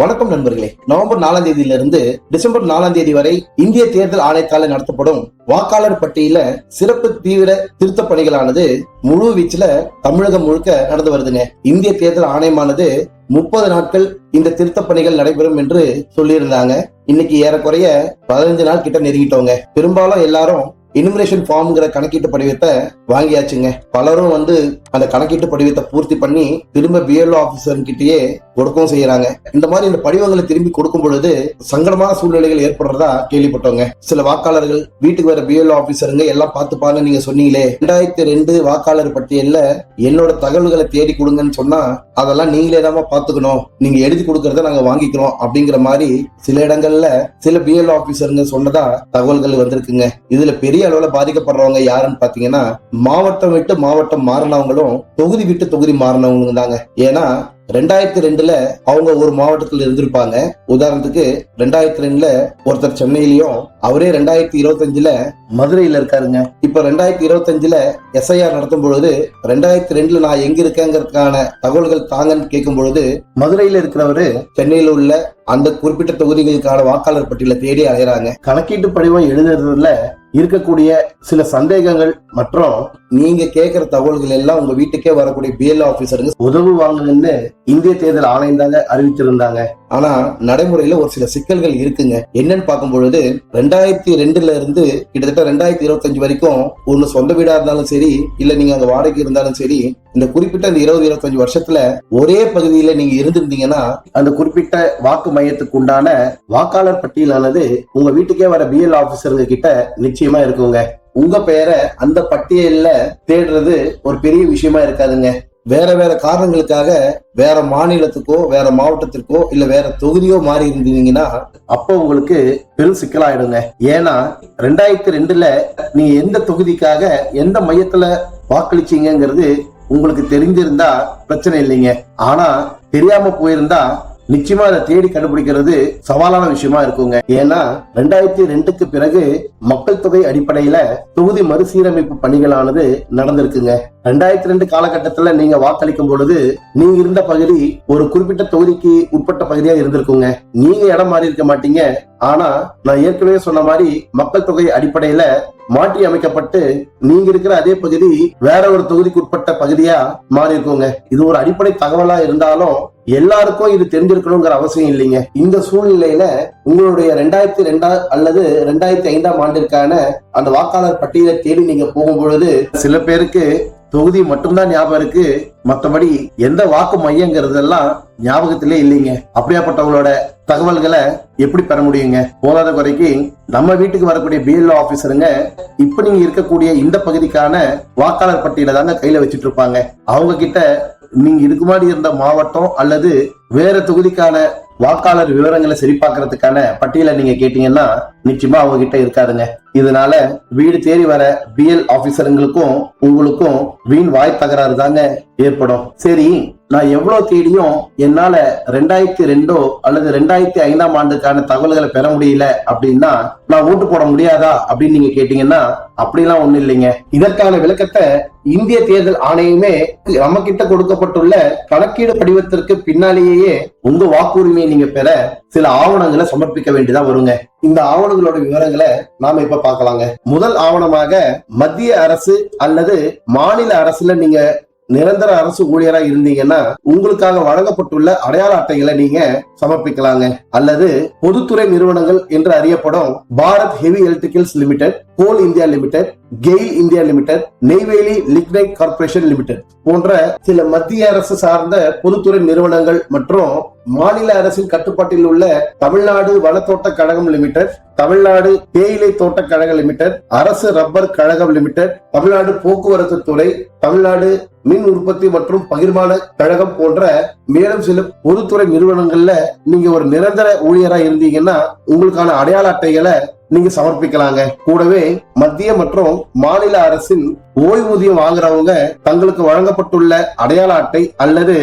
வணக்கம் நண்பர்களே. நவம்பர் நாலாம் தேதியிலிருந்து டிசம்பர் நாலாம் தேதி வரை இந்திய தேர்தல் ஆணையத்தால் நடத்தப்படும் வாக்காளர் பட்டியல சிறப்பு தீவிர திருத்த பணிகளானது முழு வீச்சுல தமிழகம் முழுக்க நடந்து வருதுங்க. இந்திய தேர்தல் ஆணையமானது முப்பது நாட்கள் இந்த திருத்த பணிகள் நடைபெறும் என்று சொல்லியிருந்தாங்க. இன்னைக்கு ஏறக்குறைய பதினஞ்சு நாள் கிட்ட நெருங்கிட்டோங்க. பெரும்பாலும் எல்லாரும் இனுமரேஷன் ஃபார்ம்ங்கிற கணக்கீட்டு படிவத்தை வாங்கியாச்சுங்க. பலரும் வந்து அந்த கணக்கீட்டு படிவத்தை பூர்த்தி பண்ணி திரும்ப பிஎல்ஓ ஆபீசர்கிட்டயே கொடுக்கவும் செய்யறாங்க. இந்த மாதிரி இந்த படிவங்களை திரும்பி கொடுக்கும் பொழுது சங்கடமான சூழ்நிலைகள் ஏற்படுறதா கேள்விப்பட்டோங்க. சில வாக்காளர்கள் வீட்டுக்கு வர பிஎல்ஓ ஆபீசருங்க எல்லாம் பார்த்துப்பான்னு நீங்க சொன்னீங்களே. ரெண்டாயிரத்தி ரெண்டு வாக்காளர் பட்டியல்ல என்னோட தகவல்களை தேடி கொடுங்கன்னு சொன்னா அதெல்லாம் நீங்களே தான் பாத்துக்கணும் நீங்க எழுதி கொடுக்கறத நாங்க வாங்கிக்கிறோம் அப்படிங்கிற மாதிரி சில இடங்கள்ல சில பிஎல்ஓ ஆபீசருங்க சொன்னதா தகவல்கள் வந்திருக்குங்க. இதுல பெரிய அளவுல பாதிக்கப்படுறவங்க யாருன்னு பாத்தீங்கன்னா மாவட்டம் விட்டு மாவட்டம் மாறினவங்களும் தொகுதி விட்டு தொகுதி மாறினவங்க தாங்க. ஏன்னா ரெண்டாயிரத்தி ரெண்டுல அவங்க ஒரு மாவட்டத்தில் இருந்திருப்பாங்க. உதாரணத்துக்கு ரெண்டாயிரத்தி ரெண்டுல ஒருத்தர் சென்னையிலயும் அவரே ரெண்டாயிரத்தி இருபத்தஞ்சுல மதுரையில இருக்காருங்க. இப்ப ரெண்டாயிரத்தி இருபத்தஞ்சுல எஸ்ஐஆர் நடத்தும் பொழுது ரெண்டாயிரத்தி ரெண்டுல நான் எங்க இருக்கேங்கிறதுக்கான தகவல்கள் தாங்கன்னு கேட்கும் பொழுது மதுரையில இருக்கிறவரு சென்னையில உள்ள அந்த குறிப்பிட்ட தொகுதிகளுக்கான வாக்காளர் பட்டியலை தேடி அலையறாங்க. கணக்கீட்டு படிவம் எழுதுறதுல இருக்கக்கூடிய சில சந்தேகங்கள் மற்றும் நீங்க கேட்கிற தகவல்கள் எல்லாம் உங்க வீட்டுக்கே வரக்கூடிய பிஎல் ஆபீசருங்க உதவுவாங்கன்னு இந்திய தேர்தல் ஆணையம் தாங்க அறிவிச்சிருந்தாங்க. ஆனா நடைமுறையில ஒரு சில சிக்கல்கள் இருக்குங்க. என்னன்னு பார்க்கும் பொழுது ரெண்டாயிரத்தி ரெண்டுல இருந்து கிட்டத்தட்ட ரெண்டாயிரத்தி இருபத்தஞ்சு வரைக்கும் ஒண்ணு சொந்த வீடா இருந்தாலும் சரி இல்ல நீங்க அங்க வாடகைக்கு இருந்தாலும் சரி இந்த குறிப்பிட்ட இந்த இருபது இருபத்தஞ்சு வருஷத்துல ஒரே பகுதியில நீங்க இருந்திருந்தீங்கன்னா அந்த குறிப்பிட்ட வாக்கு மையத்துக்கு உண்டான வாக்காளர் பட்டியலானது உங்க வீட்டுக்கே வர பிஎல் ஆபீசருங்க கிட்ட நிச்சயமா இருக்குங்க. உங்க பெயரை அந்த பட்டியல்ல தேடுறது ஒரு பெரிய விஷயமா இருக்காதுங்க. வேற வேற காரணங்களுக்காக வேற மாநிலத்துக்கோ வேற மாவட்டத்திற்கோ இல்ல வேற தொகுதியோ மாறி இருந்தீங்கன்னா அப்போ உங்களுக்கு பெரும் சிக்கலாயிடுங்க. ஏன்னா ரெண்டாயிரத்தி ரெண்டுல நீ எந்த தொகுதிக்காக எந்த மையத்துல வாக்களிச்சீங்கிறது உங்களுக்கு தெரிஞ்சிருந்தா பிரச்சனை இல்லைங்க. ஆனா தெரியாம போயிருந்தா நிச்சயமா அதை தேடி கண்டுபிடிக்கிறது சவாலான விஷயமா இருக்குங்க. ஏன்னா ரெண்டாயிரத்தி ரெண்டுக்கு பிறகு மக்கள் தொகை அடிப்படையில தொகுதி மறுசீரமைப்பு பணிகளானது நடந்திருக்குங்க. ரெண்டாயிரத்தி ரெண்டு காலகட்டத்துல நீங்க வாக்களிக்கும் பொழுது நீங்க இருந்த பகுதி ஒரு குறிப்பிட்ட தொகுதிக்கு உட்பட்ட பகுதியா இருந்திருக்குங்க. நீங்க இடம் மாறி இருக்க மாட்டீங்க. ஆனா நான் ஏற்கனவே சொன்ன மாதிரி மக்கள் தொகை அடிப்படையில மாற்றி அமைக்கப்பட்டு நீங்க இருக்கிற அதே பகுதி வேற ஒரு தொகுதிக்கு உட்பட்ட பகுதியா மாறி இருக்கோங்க இது ஒரு அடிப்படை தகவலா இருந்தாலும் எல்லாருக்கும் இது தெரிஞ்சிருக்கணுங்கிற அவசியம் இல்லைங்க. இந்த சூழ்நிலையில உங்களுடைய ரெண்டாயிரத்தி ரெண்டா அல்லது ரெண்டாயிரத்தி ஐந்தாம் ஆண்டிற்கான அந்த வாக்காளர் பட்டியலை தேடி நீங்க போகும் பொழுது சில பேருக்கு தொகுதி மட்டும்தான் ஞாபகம் இருக்கு. மத்தபடி எந்த வாக்கு மையங்கிறதெல்லாம் ஞாபகத்திலே இல்லைங்க. அப்படியாப்பட்டவங்களோட தகவல்களை எப்படி பெற முடியுங்க? போதாத குறைக்கு நம்ம வீட்டுக்கு வரக்கூடிய பிஎல்ஓ ஆபீசருங்க இப்ப நீங்க இருக்கக்கூடிய இந்த பகுதிக்கான வாக்காளர் பட்டியலை தாங்க கையில வச்சிட்டு இருப்பாங்க அவங்க கிட்ட நீங்க இதுக்கு முன்னாடி இருந்த மாவட்டம் அல்லது வேற தொகுதிக்கான வாக்காளர் விவரங்களை சரிபார்க்கறதுக்கான பட்டியலை நீங்க கேட்டீங்கன்னா நிச்சயமா அவங்க கிட்ட இருக்காதுங்க. இதனால வீடு தேடி வர பிஎல் ஆபீசருங்களுக்கும் உங்களுக்கும் வீண் வாய் தகராறு தாங்க ஏற்படும். சரி நான் எவ்வளவு தேடியும் என்னால ரெண்டாயிரத்தி ரெண்டோ அல்லது ரெண்டாயிரத்தி ஐந்தாம் ஆண்டுக்கான தகவல்களை பெற முடியல அப்படின்னா நான் ஓட்டு போட முடியாதா அப்படின்னு நீங்க கேட்டீங்கன்னா அப்படிலாம் ஒண்ணு இல்லைங்க. இதற்கான விளக்கத்தை இந்திய தேர்தல் ஆணையமே நம்ம கிட்ட கொடுக்கப்பட்டுள்ள கணக்கீடு படிவத்திற்கு பின்னாலேயே உங்க வாக்குரிமையை நீங்க பெற சில ஆவணங்களை சமர்ப்பிக்க வேண்டியதா வருங்க. இந்த ஆவணங்களோட விவரங்களை நாம இப்ப பார்க்கலாங்க. முதல் ஆவணமாக மத்திய அரசு அல்லது மாநில அரசுல நீங்க நிரந்தர அரசு ஊழியரா இருந்தீங்கன்னா உங்களுக்காக வழங்கப்பட்டுள்ள அடையாள அட்டைகளை நீங்க சமர்ப்பிக்கலாங்க. அல்லது பொதுத்துறை நிறுவனங்கள் என்று அறியப்படும் Bharat heavy electricals limited coal India limited GAIL India limited Neyveli lignite corporation limited போன்ற சில மத்திய அரசு சார்ந்த பொதுத்துறை நிறுவனங்கள் மற்றும் மாநில அரசின் கட்டுப்பாட்டில் உள்ள தமிழ்நாடு வளத்தோட்ட கழகம் லிமிடெட் தமிழ்நாடு தேயிலை தோட்ட கழக லிமிடெட் அரசு ரப்பர் கழகம் லிமிடெட் தமிழ்நாடு போக்குவரத்து துறை தமிழ்நாடு மின் உற்பத்தி மற்றும் பகிர்மான கழகம் போன்ற மேலும் சில பொதுத்துறை நிறுவனங்கள்ல நீங்க ஒரு நிரந்தர ஊழியரா இருந்தீங்கன்னா உங்களுக்கான அடையாள அட்டைகளை நீங்க சமர்ப்பிக்கலாங்க. கூடவே மத்திய மற்றும் மாநில அரசின் ஓய்வூதியம் வாங்குறவங்க தங்களுக்கு வழங்கப்பட்டுள்ள அடையாள அட்டை அல்லது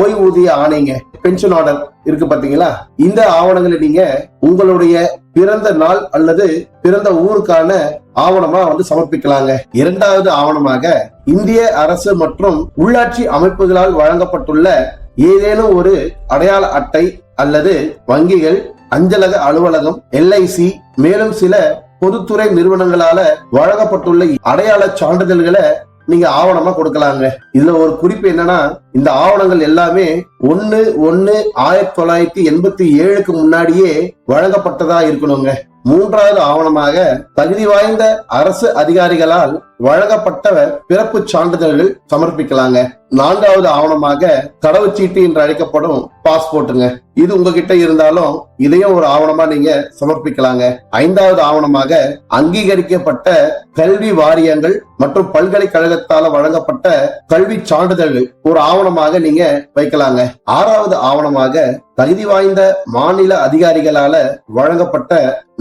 ஓய்வூதிய ஆணைங்க பென்ஷன் ஆர்டர் இருக்கு பாத்தீங்களா? இந்த ஆவணங்களை நீங்க உங்களுடைய பிறந்த நாள் அல்லது பிறந்த ஊருக்கான ஆவணமா வந்து சமர்ப்பிக்கலாங்க. இரண்டாவது ஆவணமாக இந்திய அரசு மற்றும் உள்ளாட்சி அமைப்புகளால் வழங்கப்பட்டுள்ள ஏதேனும் ஒரு அடையாள அட்டை அல்லது வங்கிகள் அஞ்சலக அலுவலகம் எல்ஐசி மேலும் சில பொதுத்துறை நிறுவனங்களால வழங்கப்பட்டுள்ள அடையாள சான்றிதழ்களை நீங்க ஆவணமா கொடுக்கலாங்க. இதுல ஒரு குறிப்பு என்னன்னா இந்த ஆவணங்கள் எல்லாமே ஒன்னு ஒன்னு ஆயிரத்தி தொள்ளாயிரத்தி எண்பத்தி ஏழுக்கு முன்னாடியே வழங்கப்பட்டதா இருக்கணுங்க. மூன்றாவது ஆவணமாக தகுதி வாய்ந்த அரசு அதிகாரிகளால் வழங்கப்பட்ட பிறப்பு சான்றிதழ்கள் சமர்ப்பிக்கலாங்க. நான்காவது ஆவணமாக கடவுச்சீட்டு என்று அழைக்கப்படும் பாஸ்போர்ட்டுங்க. இது உங்ககிட்ட இருந்தாலும் இதையும் ஒரு ஆவணமா நீங்க சமர்ப்பிக்கலாங்க. ஐந்தாவது ஆவணமாக அங்கீகரிக்கப்பட்ட கல்வி வாரியங்கள் மற்றும் பல்கலைக்கழகத்தால வழங்கப்பட்ட கல்வி சான்றிதழ்கள் ஒரு ஆவணமாக நீங்க வைக்கலாங்க. ஆறாவது ஆவணமாக தகுதி வாய்ந்த மாநில அதிகாரிகளால வழங்கப்பட்ட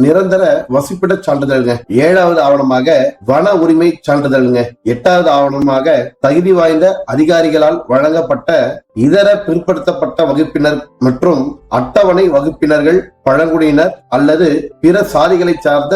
நிரந்தர வசிப்பிட சான்றிதழ்ங்க. ஏழாவது ஆவணமாக வன உரிமை சான்றிதழ்ங்க. எட்டாவது ஆவணமாக தகுதி வாய்ந்த அதிகாரிகளால் வழங்கப்பட்ட இதர பிற்படுத்தப்பட்ட வகுப்பினர் மற்றும் அட்டவணை வகுப்பினர்கள் பழங்குடியினர் அல்லது பிற சாதிகளை சார்ந்த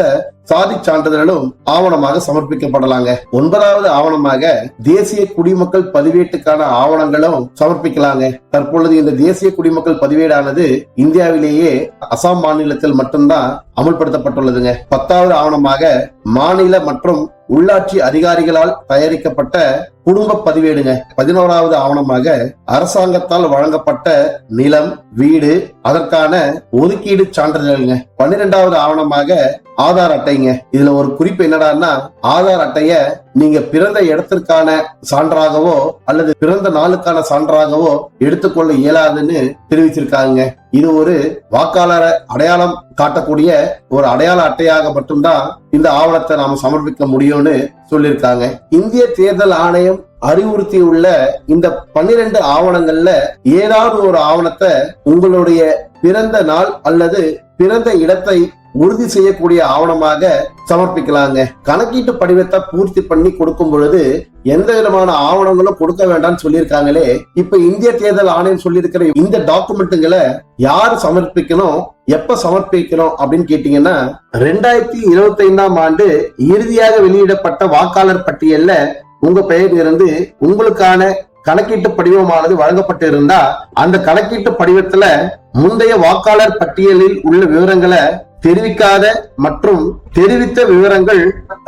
சாதி சான்றிதழும் ஆவணமாக சமர்ப்பிக்கப்படலாங்க. ஒன்பதாவது ஆவணமாக தேசிய குடிமக்கள் பதிவேட்டுக்கான ஆவணங்களும் சமர்ப்பிக்கலாங்க. தற்பொழுது இந்த தேசிய குடிமக்கள் பதிவேடானது இந்தியாவிலேயே அசாம் மாநிலத்தில் மட்டும்தான் அமல்படுத்தப்பட்டுள்ளதுங்க. பத்தாவது ஆவணமாக மாநில மற்றும் உள்ளாட்சி அதிகாரிகளால் தயாரிக்கப்பட்ட குடும்ப பதிவேடுங்க. பதினோராவது ஆவணமாக அரசாங்கத்தால் வழங்கப்பட்ட நிலம் வீடு அதற்கான ஒதுக்கீடு சான்றிதழ்ங்க. பன்னிரெண்டாவது ஆவணமாக ஆதார் அட்டைங்க. இதுல ஒரு குறிப்பு என்னடான்னா ஆதார் அட்டைய நீங்க பிறந்த இடத்திற்கான சான்றாகவோ அல்லது பிறந்த நாளுக்கான சான்றாகவோ எடுத்துக்கொள்ள இயலாதுன்னு தெரிவிச்சிருக்காங்க. இது ஒரு வாக்காளரை அடையாளம் காட்டக்கூடிய ஒரு அடையாள அட்டையாக மட்டும்தான் இந்த ஆவணத்தை நாம சமர்ப்பிக்க முடியும்னு சொல்லியிருக்காங்க. இந்திய தேர்தல் ஆணையம் அறிவுறுத்தி உள்ள இந்த பன்னிரண்டு ஆவணங்கள்ல ஏதாவது ஒரு ஆவணத்தை உங்களுடைய பிறந்த நாள் அல்லது பிறந்த இடத்தை உறுதி செய்யக்கூடிய ஆவணமாக சமர்ப்பிக்கலாங்க. கணக்கீட்டு படிவத்தை பூர்த்தி பண்ணி கொடுக்கும் பொழுது எந்த விதமான ஆவணங்களும் கொடுக்க வேண்டாம்னு சொல்லியிருக்காங்களே இப்ப இந்திய தேர்தல் ஆணையம் சொல்லியிருக்கிற இந்த டாக்குமெண்ட்டுங்களை யார் சமர்ப்பிக்கணும் எப்ப சமர்ப்பிக்கணும் அப்படின்னு கேட்டீங்கன்னா ரெண்டாயிரத்தி இருபத்தி ஐந்தாம் ஆண்டு இறுதியாக வெளியிடப்பட்ட வாக்காளர் பட்டியல்ல உங்க பெயர் இருந்து உங்களுக்கான கணக்கீட்டு படிவமானது வழங்கப்பட்டு இருந்தா அந்த கணக்கீட்டு படிவத்துல முந்தைய வாக்காளர் பட்டியலில் உள்ள விவரங்களை தெரிவிக்காத மற்றும் தெரிவித்த விவரங்கள்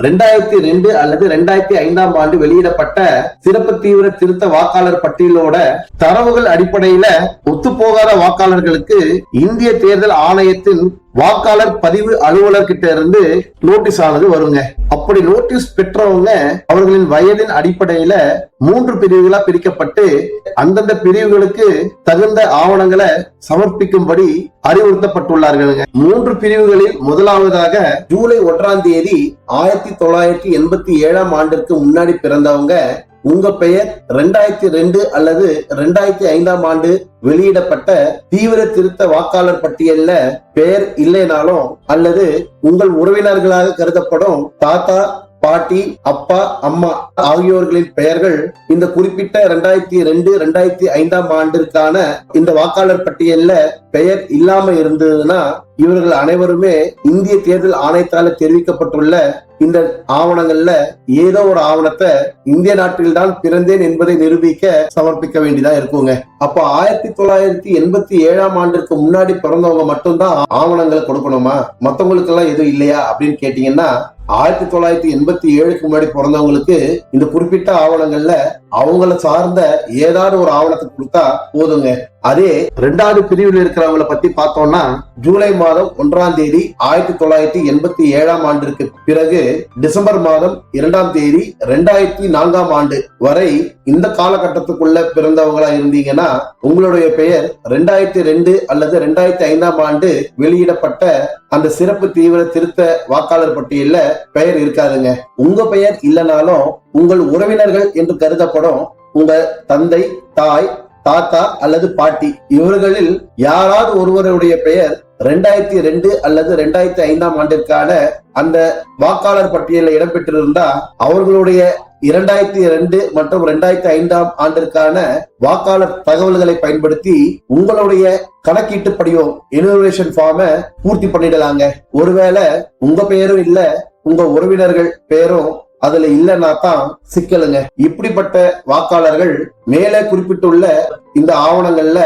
ரெண்டாயிரத்தி ரெண்டு அல்லது ரெண்டாயிரத்தி ஐந்தாம் ஆண்டு வெளியிடப்பட்ட சிறப்பு தீவிர திருத்த வாக்காளர் பட்டியலோட தரவுகள் அடிப்படையில ஒத்துப்போகாத வாக்காளர்களுக்கு இந்திய தேர்தல் ஆணையத்தின் வாக்காளர் பதிவு அலுவலர் கிட்ட இருந்து நோட்டீஸ் ஆனது வருங்க. அப்படி நோட்டீஸ் பெற்றவங்க அவர்களின் வயதின் அடிப்படையில மூன்று பிரிவுகளா பிரிக்கப்பட்டு அந்தந்த பிரிவுகளுக்கு தகுந்த ஆவணங்களை சமர்ப்பிக்கும்படி அறிவுறுத்தப்பட்டுள்ளார்களுங்க. மூன்று பிரிவுகளில் முதலாவதாக ஜூலை ஒன்றாம் தேதி ஆயிரத்தி தொள்ளாயிரத்தி எண்பத்தி ஏழாம் ஆண்டிற்கு முன்னாடி பிறந்தவங்க உங்க பெயர் ரெண்டாயிரத்தி ரெண்டு அல்லது ரெண்டாயிரத்தி ஐந்தாம் ஆண்டு வெளியிடப்பட்ட தீவிர திருத்த வாக்காளர் பட்டியல்ல பெயர் இல்லைனாலும் அல்லது உங்கள் உறவினர்களாக கருதப்படும் தாத்தா பாட்டி அப்பா அம்மா ஆகியோர்களின் பெயர்கள் இந்த குறிப்பிட்ட இரண்டாயிரத்தி ரெண்டு ரெண்டாயிரத்தி ஐந்தாம் ஆண்டிற்கான இந்த வாக்காளர் பட்டியல்ல பெயர் இல்லாம இருந்ததுன்னா இவர்கள் அனைவருமே இந்திய தேர்தல் ஆணையத்தால தெரிவிக்கப்பட்டுள்ள இந்த ஆவணங்கள்ல ஏதோ ஒரு ஆவணத்தை இந்திய நாட்டில் தான் பிறந்தேன் என்பதை நிரூபிக்க சமர்ப்பிக்க வேண்டியதா இருக்குங்க. அப்ப ஆயிரத்தி தொள்ளாயிரத்தி எண்பத்தி ஏழாம் ஆண்டிற்கு முன்னாடி பிறந்தவங்க மட்டும்தான் ஆவணங்களை கொடுக்கணுமா? மத்தவங்களுக்கு எல்லாம் எதுவும் இல்லையா அப்படின்னு கேட்டீங்கன்னா ஆயிரத்தி தொள்ளாயிரத்தி எண்பத்தி ஏழுக்கு முன்னாடி பிறந்தவங்களுக்கு இந்த குறிப்பிட்ட ஆவணங்கள்ல அவங்கள சார்ந்த ஏதாவது ஒரு ஆவணத்தை கொடுத்தா போதுங்க. அதே ரெண்டாவது பிரிவில் இருக்கிறவங்கள பத்தி பார்த்தோம்னா ஜூலை மாதம் ஒன்றாம் தேதி ஆயிரத்தி தொள்ளாயிரத்தி எண்பத்தி ஏழாம் ஆண்டிற்கு பிறகு டிசம்பர் மாதம் இரண்டாம் தேதி ரெண்டாயிரத்தி நான்காம் ஆண்டு வரை இந்த காலகட்டத்துக்குள்ள பிறந்தவங்களா இருந்தீங்கன்னா உங்களுடைய பெயர் ரெண்டாயிரத்தி ரெண்டு அல்லது ரெண்டாயிரத்தி ஐந்தாம் ஆண்டு வெளியிடப்பட்ட அந்த சிறப்பு தீவிர திருத்த வாக்காளர் பட்டியல்ல பெயர் இருக்காதுங்க. உங்க பெயர் இல்லைனாலும் உங்கள் உறவினர்கள் என்று கருதப்படும் உங்க தந்தை தாய் தாத்தா அல்லது பாட்டி. இவர்களில் யாராவது ஒருவருடைய பெயர் ரெண்டாயிரத்தி ரெண்டு அல்லது ரெண்டாயிரத்தி ஐந்தாம் ஆண்டிற்கான அந்த வாக்காளர் பட்டியலில் இடம்பெற்றிருந்தா அவர்களுடைய இரண்டாயிரத்தி ரெண்டு மற்றும் ரெண்டாயிரத்தி ஐந்தாம் ஆண்டிற்கான வாக்காளர் தகவல்களை பயன்படுத்தி உங்களுடைய கணக்கீட்டு படிவம் இனோவேஷன் ஃபார்ம பூர்த்தி பண்ணிடலாங்க. ஒருவேளை உங்க பெயரும் இல்ல உங்க உறவினர்கள் பெயரும் அதுல இல்லைன்னா தான் சிக்கலுங்க. இப்படிப்பட்ட வாக்காளர்கள் மேலே குறிப்பிட்டுள்ள இந்த ஆவணங்கள்ல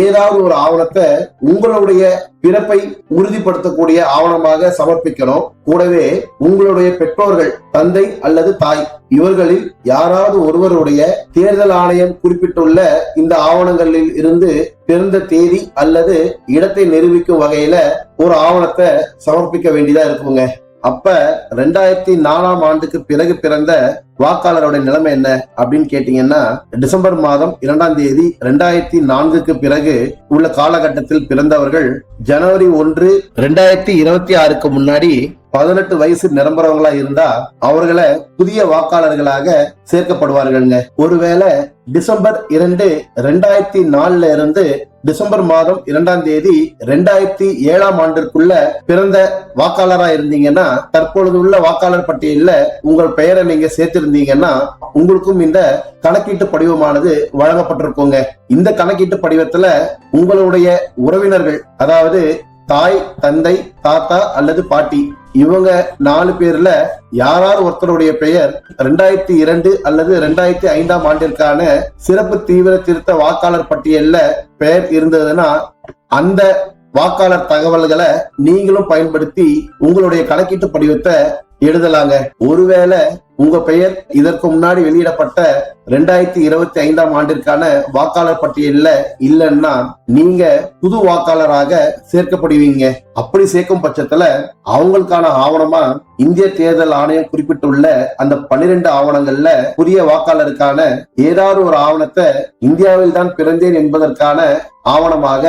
ஏதாவது ஒரு ஆவணத்தை உங்களுடைய பிறப்பை உறுதிப்படுத்தக்கூடிய ஆவணமாக சமர்ப்பிக்கணும். கூடவே உங்களுடைய பெற்றோர்கள் தந்தை அல்லது தாய் இவர்களில் யாராவது ஒருவருடைய தேர்தல் ஆணையம் குறிப்பிட்டுள்ள இந்த ஆவணங்களில் இருந்து பிறந்த தேதி அல்லது இடத்தை நிரூபிக்கும் வகையில ஒரு ஆவணத்தை சமர்ப்பிக்க வேண்டியதா இருக்குங்க. அப்ப ரெண்டாயிரத்தி நாலாம் ஆண்டுக்கு பிறகு பிறந்த வாக்காளரோட நிலைமை என்ன அப்படின்னு கேட்டீங்கன்னா டிசம்பர் மாதம் இரண்டாம் தேதி ரெண்டாயிரத்தி நான்குக்கு பிறகு உள்ள காலகட்டத்தில் பிறந்தவர்கள் ஜனவரி ஒன்று ரெண்டாயிரத்தி இருபத்தி ஆறுக்கு முன்னாடி பதினெட்டு வயசு நிரம்புறவங்களா இருந்தா அவர்களை புதிய வாக்காளர்களாக சேர்க்கப்படுவார்கள்ங்க. ஒருவேளை டிசம்பர் இரண்டு ரெண்டாயிரத்தி நாலுல இருந்து டிசம்பர் மாதம் இரண்டாம் தேதி ரெண்டாயிரத்தி ஏழாம் ஆண்டிற்குள்ள பிறந்த வாக்காளரா இருந்தீங்கன்னா தற்பொழுது உள்ள வாக்காளர் பட்டியலில் உங்கள் பெயரை நீங்க இருந்தீங்கன்னா உங்களுக்கும் இந்த கணக்கீட்டு படிவமானது வழங்கப்பட்டிருக்குங்க. இந்த கணக்கீட்டு படிவத்துல உங்களுடைய உறவினர்கள் அதாவது தாய் தந்தை தாத்தா அல்லது பாட்டி இவங்க நாலு பேர்ல யாராவது ஒருத்தருடைய பெயர் ரெண்டாயிரத்தி இரண்டு அல்லது ரெண்டாயிரத்தி ஐந்தாம் ஆண்டிற்கான சிறப்பு தீவிர திருத்த வாக்காளர் பட்டியல்ல பெயர் இருந்ததுன்னா அந்த வாக்காளர் தகவல்களை நீங்களும் பயன்படுத்தி உங்களுடைய கணக்கீட்டு படிவத்தை எழுதலாங்க. ஒருவேளை உங்க பெயர் இதற்கு முன்னாடி வெளியிடப்பட்ட ரெண்டாயிரத்தி இருபத்தி ஐந்தாம் ஆண்டிற்கான வாக்காளர் பட்டியல்ல இல்லைன்னா நீங்க புது வாக்காளராக சேர்க்கப்படுவீங்க. அப்படி சேர்க்கும் பட்சத்துல அவங்களுக்கான ஆவணமா இந்திய தேர்தல் ஆணையம் குறிப்பிட்டுள்ள அந்த பன்னிரெண்டு ஆவணங்கள்ல புதிய வாக்காளருக்கான ஏதாவது ஒரு ஆவணத்தை இந்தியாவில் தான் பிறந்தேன் என்பதற்கான ஆவணமாக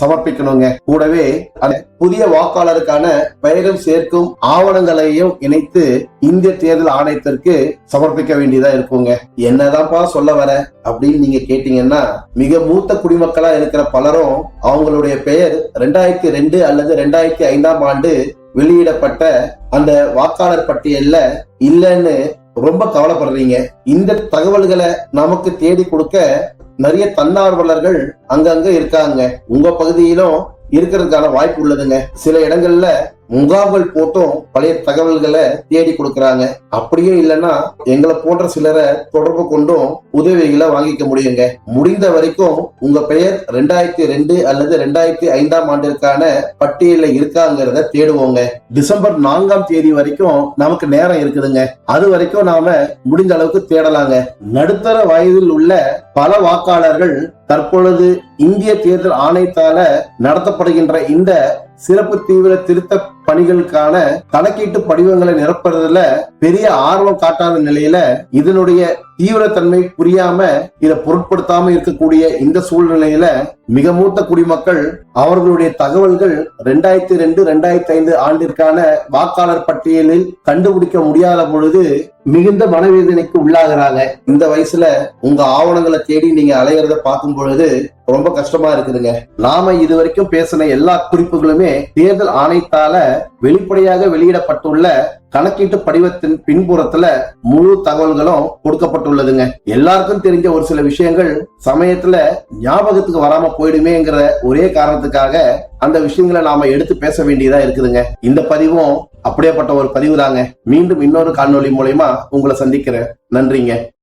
சமர்ப்பிக்கணுங்க. கூடவே அந்த புதிய வாக்காளருக்கான பெயர்கள் சேர்க்கும் ஆவணங்களையும் இணைத்து இந்திய தேர்தல் ஆணையத்திற்கு சமர்ப்பிக்க வேண்டியதா இருக்குங்க. என்னதான்ப்பா சொல்ல வர? அப்படின்னு நீங்க கேட்டீங்கன்னா மிக மூத்த குடிமக்களா இருக்கிற பலரும் அவங்களுடைய பெயர் ரெண்டாயிரத்தி ரெண்டு அல்லது ரெண்டாயிரத்தி ஐந்தாம் ஆண்டு வெளியிடப்பட்ட அந்த வாக்காளர் பட்டியல்ல இல்லைன்னு ரொம்ப கவலைப்படுறீங்க. இந்த தகவல்களை நமக்கு தேடி கொடுக்க நிறைய தன்னார்வலர்கள் அங்கங்க இருக்காங்க. உங்க பகுதியிலும் இருக்கிறதுக்கான வாய்ப்பு உள்ளதுங்க. சில இடங்கள்ல முகாம்கள் போட்டும் பழைய தகவல்களை தேடி கொடுக்கறாங்க. அப்படியே இல்லைன்னா எங்களை போன்ற சிலரை தொடர்பு கொண்டும் உதவிகளை வாங்கிக்க முடியுங்க. முடிந்த வரைக்கும் உங்க பெயர் ரெண்டாயிரத்தி ரெண்டு அல்லது ரெண்டாயிரத்தி ஐந்தாம் ஆண்டிற்கான பட்டியல இருக்காங்கிறத தேடுவோங்க. டிசம்பர் நான்காம் தேதி வரைக்கும் நமக்கு நேரம் இருக்குதுங்க. அது வரைக்கும் நாம முடிந்த அளவுக்கு தேடலாங்க. நடுத்தர வயதில் உள்ள பல வாக்காளர்கள் தற்பொழுது இந்திய தேர்தல் ஆணையத்தால நடத்தப்படுகின்ற இந்த சிறப்பு தீவிர திருத்த பணிகளுக்கான கணக்கீட்டு படிவங்களை நிரப்புறதுல பெரிய ஆர்வம் காட்டாத நிலையில இதனுடைய தீவிரத்தன்மை புரியாம இதை பொருட்படுத்தாம இருக்கக்கூடிய இந்த சூழ்நிலையில மிக மூத்த குடிமக்கள் அவர்களுடைய தகவல்கள் ரெண்டாயிரத்தி ரெண்டு ரெண்டாயிரத்தி ஐந்து ஆண்டிற்கான வாக்காளர் பட்டியலில் கண்டுபிடிக்க முடியாத பொழுது மிகுந்த மனவேதனைக்கு உள்ளாகிறாங்க. இந்த வயசுல உங்க ஆவணங்களை தேடி நீங்க அலையிறத பார்க்கும் பொழுது ரொம்ப கஷ்டமா இருக்குதுங்க. நாம இது வரைக்கும் பேசின எல்லா குறிப்புகளுமே தேர்தல் ஆணையத்தால வெளிப்படையாக வெளியிடப்பட்டுள்ள கணக்கீட்டு படிவத்தின் பின்புறத்துல முழு தகவல்களும் கொடுக்கப்பட்டுள்ளதுங்க. எல்லாருக்கும் தெரிஞ்ச ஒரு சில விஷயங்கள் சமயத்துல ஞாபகத்துக்கு வராம போயிடுமேங்கிற ஒரே காரணத்துக்காக அந்த விஷயங்களை நாம எடுத்து பேச வேண்டியதா இருக்குதுங்க. இந்த பதிவும் அப்படியேப்பட்ட ஒரு பதிவு தாங்க மீண்டும் இன்னொரு காணொளி மூலயமா உங்களை சந்திக்கிறேன். நன்றிங்க.